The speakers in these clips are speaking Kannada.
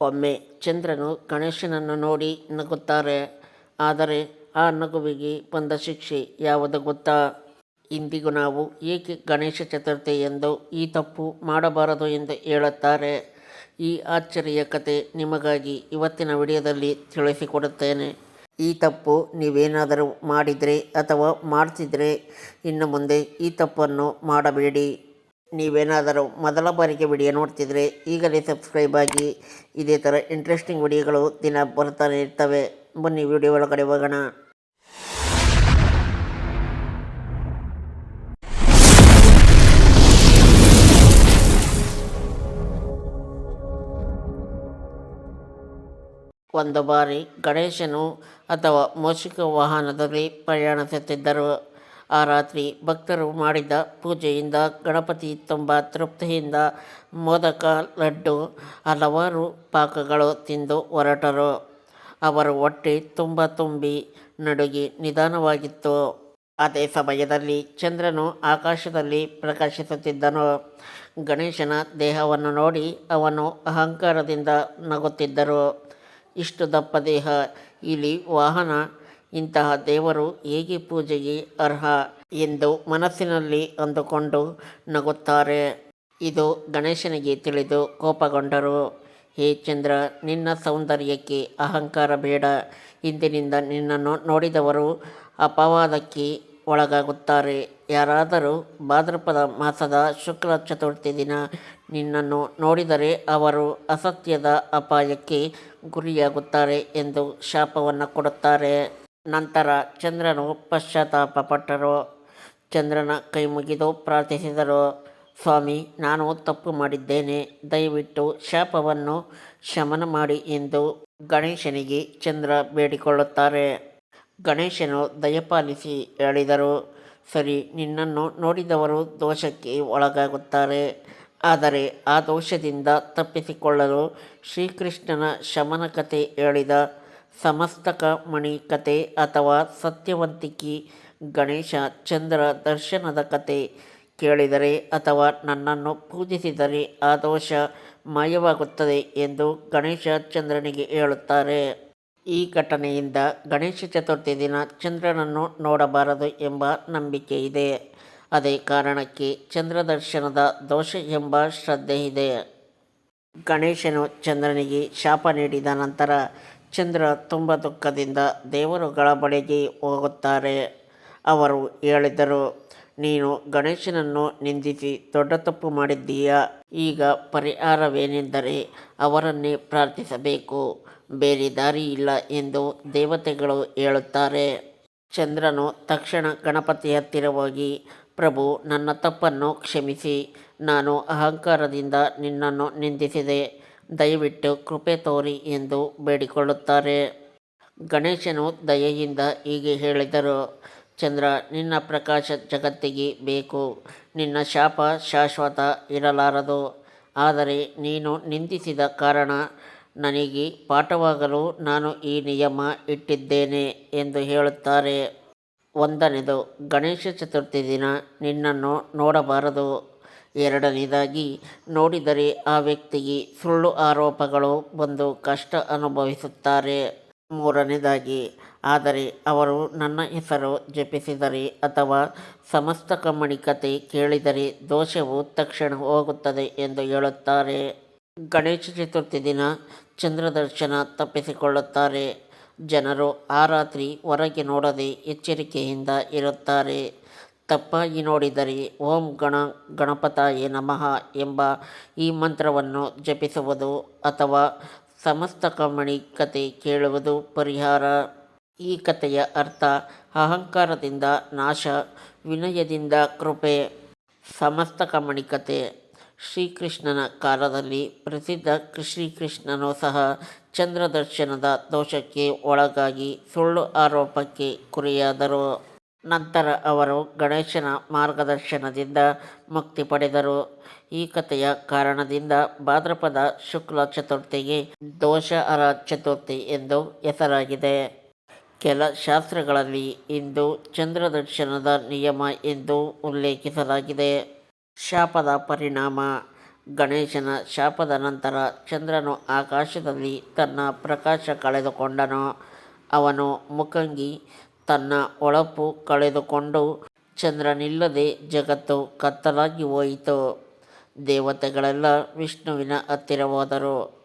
ಒಮ್ಮೆ ಚಂದ್ರನು ಗಣೇಶನನ್ನು ನೋಡಿ ನಗುತ್ತಾರೆ. ಆದರೆ ಆ ನಗುವಿಗೆ ಬಂದ ಶಿಕ್ಷೆ ಯಾವುದು ಗೊತ್ತಾ? ಇಂದಿಗೂ ನಾವು ಏಕೆ ಗಣೇಶ ಚತುರ್ಥಿ ಎಂದು ಈ ತಪ್ಪು ಮಾಡಬಾರದು ಎಂದು ಹೇಳುತ್ತಾರೆ. ಈ ಆಶ್ಚರ್ಯ ಕತೆ ನಿಮಗಾಗಿ ಇವತ್ತಿನ ವಿಡಿಯೋದಲ್ಲಿ ತಿಳಿಸಿಕೊಡುತ್ತೇನೆ. ಈ ತಪ್ಪು ನೀವೇನಾದರೂ ಮಾಡಿದರೆ ಅಥವಾ ಮಾಡ್ತಿದ್ರೆ ಇನ್ನು ಮುಂದೆ ಈ ತಪ್ಪನ್ನು ಮಾಡಬೇಡಿ. ನೀವೇನಾದರೂ ಮೊದಲ ಬಾರಿಗೆ ವಿಡಿಯೋ ನೋಡ್ತಿದ್ರೆ ಈಗಲೇ ಸಬ್ಸ್ಕ್ರೈಬ್ ಆಗಿ. ಇದೇ ಥರ ಇಂಟ್ರೆಸ್ಟಿಂಗ್ ವಿಡಿಯೋಗಳು ದಿನ ಬರ್ತಾನೆ ಇರ್ತವೆ. ಬನ್ನಿ ವಿಡಿಯೋ ಒಳಗಡೆ ಹೋಗೋಣ. ಒಂದು ಬಾರಿ ಗಣೇಶನು ಅಥವಾ ಮೋಷಿಕ ವಾಹನದಲ್ಲಿ ಪ್ರಯಾಣಿಸುತ್ತಿದ್ದರು. ಆ ರಾತ್ರಿ ಭಕ್ತರು ಮಾಡಿದ ಪೂಜೆಯಿಂದ ಗಣಪತಿ ತುಂಬ ತೃಪ್ತಿಯಿಂದ ಮೋದಕ ಲಡ್ಡು ಹಲವಾರು ಪಾಕಗಳು ತಿಂದು ಹೊರಟರು. ಅವರು ಹೊಟ್ಟೆ ತುಂಬ ತುಂಬಿ ನಡುಗಿ ನಿಧಾನವಾಗಿತ್ತು. ಅದೇ ಸಮಯದಲ್ಲಿ ಚಂದ್ರನು ಆಕಾಶದಲ್ಲಿ ಪ್ರಕಾಶಿಸುತ್ತಿದ್ದನು. ಗಣೇಶನ ದೇಹವನ್ನು ನೋಡಿ ಅವನು ಅಹಂಕಾರದಿಂದ ನಗುತ್ತಿದ್ದರು. ಇಷ್ಟು ದಪ್ಪ ದೇಹ ಇಲ್ಲಿ ವಾಹನ ಇಂತಹ ದೇವರು ಹೇಗೆ ಪೂಜೆಗೆ ಅರ್ಹ ಎಂದು ಮನಸ್ಸಿನಲ್ಲಿ ಅಂದುಕೊಂಡು ನಗುತ್ತಾರೆ. ಇದು ಗಣೇಶನಿಗೆ ತಿಳಿದು ಕೋಪಗೊಂಡರು. ಹೇ ಚಂದ್ರ, ನಿನ್ನ ಸೌಂದರ್ಯಕ್ಕೆ ಅಹಂಕಾರ ಬೇಡ. ಇಂದಿನಿಂದ ನಿನ್ನನ್ನು ನೋಡಿದವರು ಅಪವಾದಕ್ಕೆ ಒಳಗಾಗುತ್ತಾರೆ. ಯಾರಾದರೂ ಭಾದ್ರಪದ ಮಾಸದ ಶುಕ್ಲ ಚತುರ್ಥಿ ದಿನ ನಿನ್ನನ್ನು ನೋಡಿದರೆ ಅವರು ಅಸತ್ಯದ ಅಪಾಯಕ್ಕೆ ಗುರಿಯಾಗುತ್ತಾರೆ ಎಂದು ಶಾಪವನ್ನು ಕೊಡುತ್ತಾರೆ. ನಂತರ ಚಂದ್ರನು ಪಶ್ಚಾತ್ತಾಪ ಪಟ್ಟರು. ಚಂದ್ರನ ಕೈ ಮುಗಿದು ಪ್ರಾರ್ಥಿಸಿದರು, ಸ್ವಾಮಿ, ನಾನು ತಪ್ಪು ಮಾಡಿದ್ದೇನೆ. ದಯವಿಟ್ಟು ಶಾಪವನ್ನು ಶಮನ ಮಾಡಿ ಎಂದು ಗಣೇಶನಿಗೆ ಚಂದ್ರ ಬೇಡಿಕೊಳ್ಳುತ್ತಾರೆ. ಗಣೇಶನು ದಯಪಾಲಿಸಿ ಹೇಳಿದರು, ಸರಿ, ನಿನ್ನನ್ನು ನೋಡಿದವರು ದೋಷಕ್ಕೆ ಒಳಗಾಗುತ್ತಾರೆ. ಆದರೆ ಆ ದೋಷದಿಂದ ತಪ್ಪಿಸಿಕೊಳ್ಳಲು ಶ್ರೀಕೃಷ್ಣನ ಶಮನ ಕಥೆ ಹೇಳಿದ ಸಮಸ್ತಕ ಮಣಿ ಕತೆ ಅಥವಾ ಸತ್ಯವಂತಿಕಿ ಗಣೇಶ ಚಂದ್ರ ದರ್ಶನದ ಕತೆ ಕೇಳಿದರೆ ಅಥವಾ ನನ್ನನ್ನು ಪೂಜಿಸಿದರೆ ಆ ದೋಷ ಮಾಯವಾಗುತ್ತದೆ ಎಂದು ಗಣೇಶ ಚಂದ್ರನಿಗೆ ಹೇಳುತ್ತಾರೆ. ಈ ಘಟನೆಯಿಂದ ಗಣೇಶ ಚತುರ್ಥಿ ದಿನ ಚಂದ್ರನನ್ನು ನೋಡಬಾರದು ಎಂಬ ನಂಬಿಕೆ ಇದೆ. ಅದೇ ಕಾರಣಕ್ಕೆ ಚಂದ್ರ ದರ್ಶನದ ದೋಷ ಎಂಬ ಶ್ರದ್ಧೆ ಇದೆ. ಗಣೇಶನು ಚಂದ್ರನಿಗೆ ಶಾಪ ನೀಡಿದ ನಂತರ ಚಂದ್ರ ತುಂಬ ದುಃಖದಿಂದ ದೇವರುಗಳ ಬಳಿಗೆ ಹೋಗುತ್ತಾರೆ. ಅವರು ಹೇಳಿದರು, ನೀನು ಗಣೇಶನನ್ನು ನಿಂದಿಸಿ ದೊಡ್ಡ ತಪ್ಪು ಮಾಡಿದ್ದೀಯಾ? ಈಗ ಪರಿಹಾರವೇನೆಂದರೆ ಅವರನ್ನೇ ಪ್ರಾರ್ಥಿಸಬೇಕು. ಬೇರೆ ದಾರಿ ಇಲ್ಲ ಎಂದು ದೇವತೆಗಳು ಹೇಳುತ್ತಾರೆ. ಚಂದ್ರನು ತಕ್ಷಣ ಗಣಪತಿ ಹತ್ತಿರ ಹೋಗಿ, ಪ್ರಭು, ನನ್ನ ತಪ್ಪನ್ನು ಕ್ಷಮಿಸಿ. ನಾನು ಅಹಂಕಾರದಿಂದ ನಿನ್ನನ್ನು ನಿಂದಿಸಿದೆ. ದಯವಿಟ್ಟು ಕೃಪೆ ತೋರಿ ಎಂದು ಬೇಡಿಕೊಳ್ಳುತ್ತಾರೆ. ಗಣೇಶನು ದಯೆಯಿಂದ ಹೀಗೆ ಹೇಳಿದರು, ಚಂದ್ರ, ನಿನ್ನ ಪ್ರಕಾಶ ಜಗತ್ತಿಗೆ ಬೇಕು. ನಿನ್ನ ಶಾಪ ಶಾಶ್ವತ ಇರಲಾರದು. ಆದರೆ ನೀನು ನಿಂದಿಸಿದ ಕಾರಣ ನನಗೆ ಪಾಠವಾಗಲು ನಾನು ಈ ನಿಯಮ ಇಟ್ಟಿದ್ದೇನೆ ಎಂದು ಹೇಳುತ್ತಾರೆ. ಒಂದನೇದು ಗಣೇಶ ಚತುರ್ಥಿ ದಿನ ನಿನ್ನನ್ನು ನೋಡಬಾರದು. ಎರಡನೇದಾಗಿ, ನೋಡಿದರೆ ಆ ವ್ಯಕ್ತಿಗೆ ಸುಳ್ಳು ಆರೋಪಗಳು ಬಂದು ಕಷ್ಟ ಅನುಭವಿಸುತ್ತಾರೆ. ಮೂರನೇದಾಗಿ, ಆದರೆ ಅವರು ನನ್ನ ಹೆಸರು ಜಪಿಸಿದರೆ ಅಥವಾ ಸಮಸ್ತ ಕಮ್ಮಣಿ ಕತೆ ಕೇಳಿದರೆ ದೋಷವು ತಕ್ಷಣ ಹೋಗುತ್ತದೆ ಎಂದು ಹೇಳುತ್ತಾರೆ. ಗಣೇಶ ಚತುರ್ಥಿ ದಿನ ಚಂದ್ರದರ್ಶನ ತಪ್ಪಿಸಿಕೊಳ್ಳುತ್ತಾರೆ. ಜನರು ಆ ರಾತ್ರಿ ಹೊರಗೆ ನೋಡದೆ ಎಚ್ಚರಿಕೆಯಿಂದ ಇರುತ್ತಾರೆ. ತಪ್ಪಾಗಿ ನೋಡಿದರೆ ಓಂ ಗಣ ಗಣಪತಾಯ ನಮಃ ಎಂಬ ಈ ಮಂತ್ರವನ್ನು ಜಪಿಸುವುದು ಅಥವಾ ಸಮಸ್ತ ಕಮಣಿ ಕತೆ ಕೇಳುವುದು ಪರಿಹಾರ. ಈ ಕಥೆಯ ಅರ್ಥ ಅಹಂಕಾರದಿಂದ ನಾಶ, ವಿನಯದಿಂದ ಕೃಪೆ. ಸಮಸ್ತ ಕಮಣಿ ಕತೆ ಶ್ರೀಕೃಷ್ಣನ ಕಾಲದಲ್ಲಿ ಪ್ರಸಿದ್ಧ ಶ್ರೀಕೃಷ್ಣನು ಸಹ ಚಂದ್ರದರ್ಶನದ ದೋಷಕ್ಕೆ ಒಳಗಾಗಿ ಸುಳ್ಳು ಆರೋಪಕ್ಕೆ ಗುರಿಯಾದರು ನಂತರ ಅವರು ಗಣೇಶನ ಮಾರ್ಗದರ್ಶನದಿಂದ ಮುಕ್ತಿ ಪಡೆದರು. ಈ ಕಥೆಯ ಕಾರಣದಿಂದ ಭಾದ್ರಪದ ಶುಕ್ಲ ಚತುರ್ಥಿಗೆ ದೋಷಹರ ಚತುರ್ಥಿ ಎಂದು ಹೆಸರಾಗಿದೆ. ಕೆಲ ಶಾಸ್ತ್ರಗಳಲ್ಲಿ ಇಂದು ಚಂದ್ರದರ್ಶನದ ನಿಯಮ ಎಂದು ಉಲ್ಲೇಖಿಸಲಾಗಿದೆ. ಶಾಪದ ಪರಿಣಾಮ, ಗಣೇಶನ ಶಾಪದ ನಂತರ ಚಂದ್ರನು ಆಕಾಶದಲ್ಲಿ ತನ್ನ ಪ್ರಕಾಶ ಕಳೆದುಕೊಂಡನು. ಅವನು ಮುಖಂಗಿ ತನ್ನ ಹೊಳಪು ಕಳೆದುಕೊಂಡು ಚಂದ್ರನಿಲ್ಲದೆ ಜಗತ್ತು ಕತ್ತಲಾಗಿ ಹೋಯಿತು. ದೇವತೆಗಳೆಲ್ಲ ವಿಷ್ಣುವಿನ ಹತ್ತಿರ ಹೋದರು.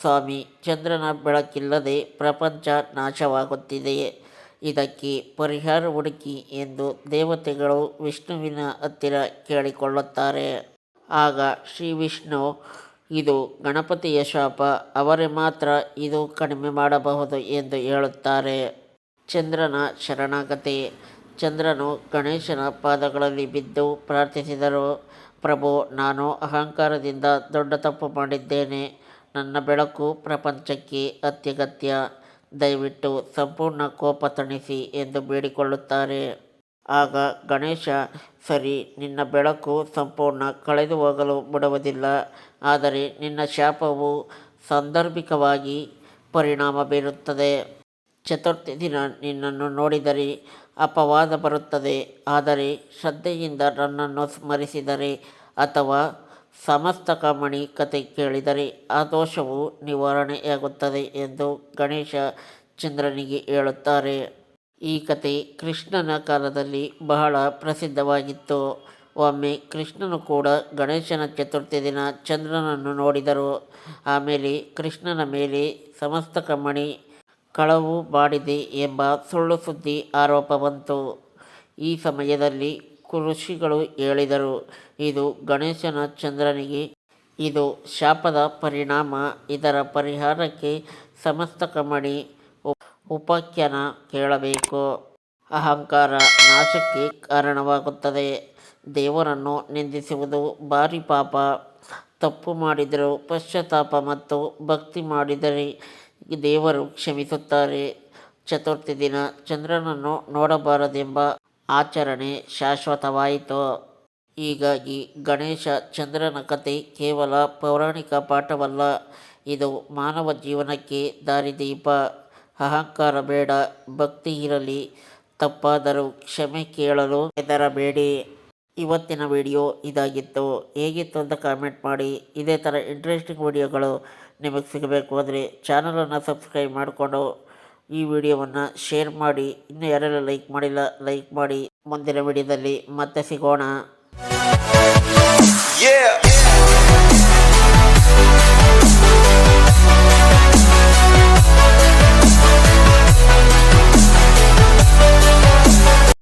ಸ್ವಾಮಿ, ಚಂದ್ರನ ಬೆಳಕಿಲ್ಲದೆ ಪ್ರಪಂಚ ನಾಶವಾಗುತ್ತಿದೆ. ಇದಕ್ಕೆ ಪರಿಹಾರ ಹುಡುಕಿ ಎಂದು ದೇವತೆಗಳು ವಿಷ್ಣುವಿನ ಹತ್ತಿರ ಕೇಳಿಕೊಳ್ಳುತ್ತಾರೆ. ಆಗ ಶ್ರೀ ವಿಷ್ಣು ಇದು ಗಣಪತಿಯ ಶಾಪ, ಅವರೇ ಮಾತ್ರ ಇದು ಕಡಿಮೆ ಮಾಡಬಹುದು ಎಂದು ಹೇಳುತ್ತಾರೆ. ಚಂದ್ರನ ಶರಣಾಗತಿ. ಚಂದ್ರನು ಗಣೇಶನ ಪಾದಗಳಲ್ಲಿ ಬಿದ್ದು ಪ್ರಾರ್ಥಿಸಿದರು, ಪ್ರಭು, ನಾನು ಅಹಂಕಾರದಿಂದ ದೊಡ್ಡ ತಪ್ಪು ಮಾಡಿದ್ದೇನೆ. ನನ್ನ ಬೆಳಕು ಪ್ರಪಂಚಕ್ಕೆ ಅತ್ಯಗತ್ಯ. ದಯವಿಟ್ಟು ಸಂಪೂರ್ಣ ಕೋಪ ತಣಿಸಿ ಎಂದು ಬೇಡಿಕೊಳ್ಳುತ್ತಾರೆ. ಆಗ ಗಣೇಶ, ಸರಿ, ನಿನ್ನ ಬೆಳಕು ಸಂಪೂರ್ಣ ಕಳೆದು ಹೋಗಲು ಬಿಡುವುದಿಲ್ಲ. ಆದರೆ ನಿನ್ನ ಶಾಪವು ಸಾಂದರ್ಭಿಕವಾಗಿ ಪರಿಣಾಮ ಬೀರುತ್ತದೆ. ಚತುರ್ಥಿ ದಿನ ನಿನ್ನನ್ನು ನೋಡಿದರೆ ಅಪವಾದ ಬರುತ್ತದೆ. ಆದರೆ ಶ್ರದ್ಧೆಯಿಂದ ನನ್ನನ್ನು ಸ್ಮರಿಸಿದರೆ ಅಥವಾ ಸಮಸ್ತಕಮಣಿ ಕತೆ ಕೇಳಿದರೆ ಆ ದೋಷವು ನಿವಾರಣೆಯಾಗುತ್ತದೆ ಎಂದು ಗಣೇಶ ಚಂದ್ರನಿಗೆ ಹೇಳುತ್ತಾರೆ. ಈ ಕತೆ ಕೃಷ್ಣನ ಕಾಲದಲ್ಲಿ ಬಹಳ ಪ್ರಸಿದ್ಧವಾಗಿತ್ತು. ಒಮ್ಮೆ ಕೃಷ್ಣನು ಕೂಡ ಗಣೇಶನ ಚತುರ್ಥಿ ದಿನ ಚಂದ್ರನನ್ನು ನೋಡಿದರು. ಆಮೇಲೆ ಕೃಷ್ಣನ ಮೇಲೆ ಸಮಸ್ತಕ ಮಣಿ ಕಳವು ಮಾಡಿದೆ ಎಂಬ ಸುಳ್ಳು ಸುದ್ದಿ ಆರೋಪ ಬಂತು. ಈ ಸಮಯದಲ್ಲಿ ಋಷಿಗಳು ಹೇಳಿದರು, ಇದು ಗಣೇಶನ ಚಂದ್ರನಿಗೆ, ಇದು ಶಾಪದ ಪರಿಣಾಮ, ಇದರ ಪರಿಹಾರಕ್ಕೆ ಸಮಸ್ತ ಕಮಣಿ ಉಪಾಖ್ಯಾನ ಕೇಳಬೇಕು. ಅಹಂಕಾರ ನಾಶಕ್ಕೆ ಕಾರಣವಾಗುತ್ತದೆ. ದೇವರನ್ನು ನಿಂದಿಸುವುದು ಭಾರಿ ಪಾಪ. ತಪ್ಪು ಮಾಡಿದರೂ ಪಶ್ಚಾತ್ತಾಪ ಮತ್ತು ಭಕ್ತಿ ಮಾಡಿದರೆ ದೇವರು ಕ್ಷಮಿಸುತ್ತಾರೆ. ಚತುರ್ಥಿ ದಿನ ಚಂದ್ರನನ್ನು ನೋಡಬಾರದೆಂಬ ಆಚರಣೆ ಶಾಶ್ವತವಾಯಿತು. ಹೀಗಾಗಿ ಗಣೇಶ ಚಂದ್ರನ ಕಥೆ ಕೇವಲ ಪೌರಾಣಿಕ ಪಾಠವಲ್ಲ, ಇದು ಮಾನವ ಜೀವನಕ್ಕೆ ದಾರಿದೀಪ. ಅಹಂಕಾರ ಬೇಡ, ಭಕ್ತಿ ಇರಲಿ, ತಪ್ಪಾದರೂ ಕ್ಷಮೆ ಕೇಳಲು ಹೆದರಬೇಡಿ. ಇವತ್ತಿನ ವಿಡಿಯೋ ಇದಾಗಿತ್ತು. ಹೇಗಿತ್ತು ಅಂತ ಕಾಮೆಂಟ್ ಮಾಡಿ. ಇದೇ ಥರ ಇಂಟ್ರೆಸ್ಟಿಂಗ್ ವಿಡಿಯೋಗಳು ನಿಮಗೆ ಸಿಗಬೇಕು ಅಂದರೆ ಚಾನಲನ್ನು ಸಬ್ಸ್ಕ್ರೈಬ್ ಮಾಡಿಕೊಂಡು ಈ ವಿಡಿಯೋವನ್ನು ಶೇರ್ ಮಾಡಿ. ಇನ್ನೂ ಯಾರೆಲ್ಲ ಲೈಕ್ ಮಾಡಿಲ್ಲ ಲೈಕ್ ಮಾಡಿ. ಮುಂದಿನ ವಿಡಿಯೋದಲ್ಲಿ ಮತ್ತೆ ಸಿಗೋಣ.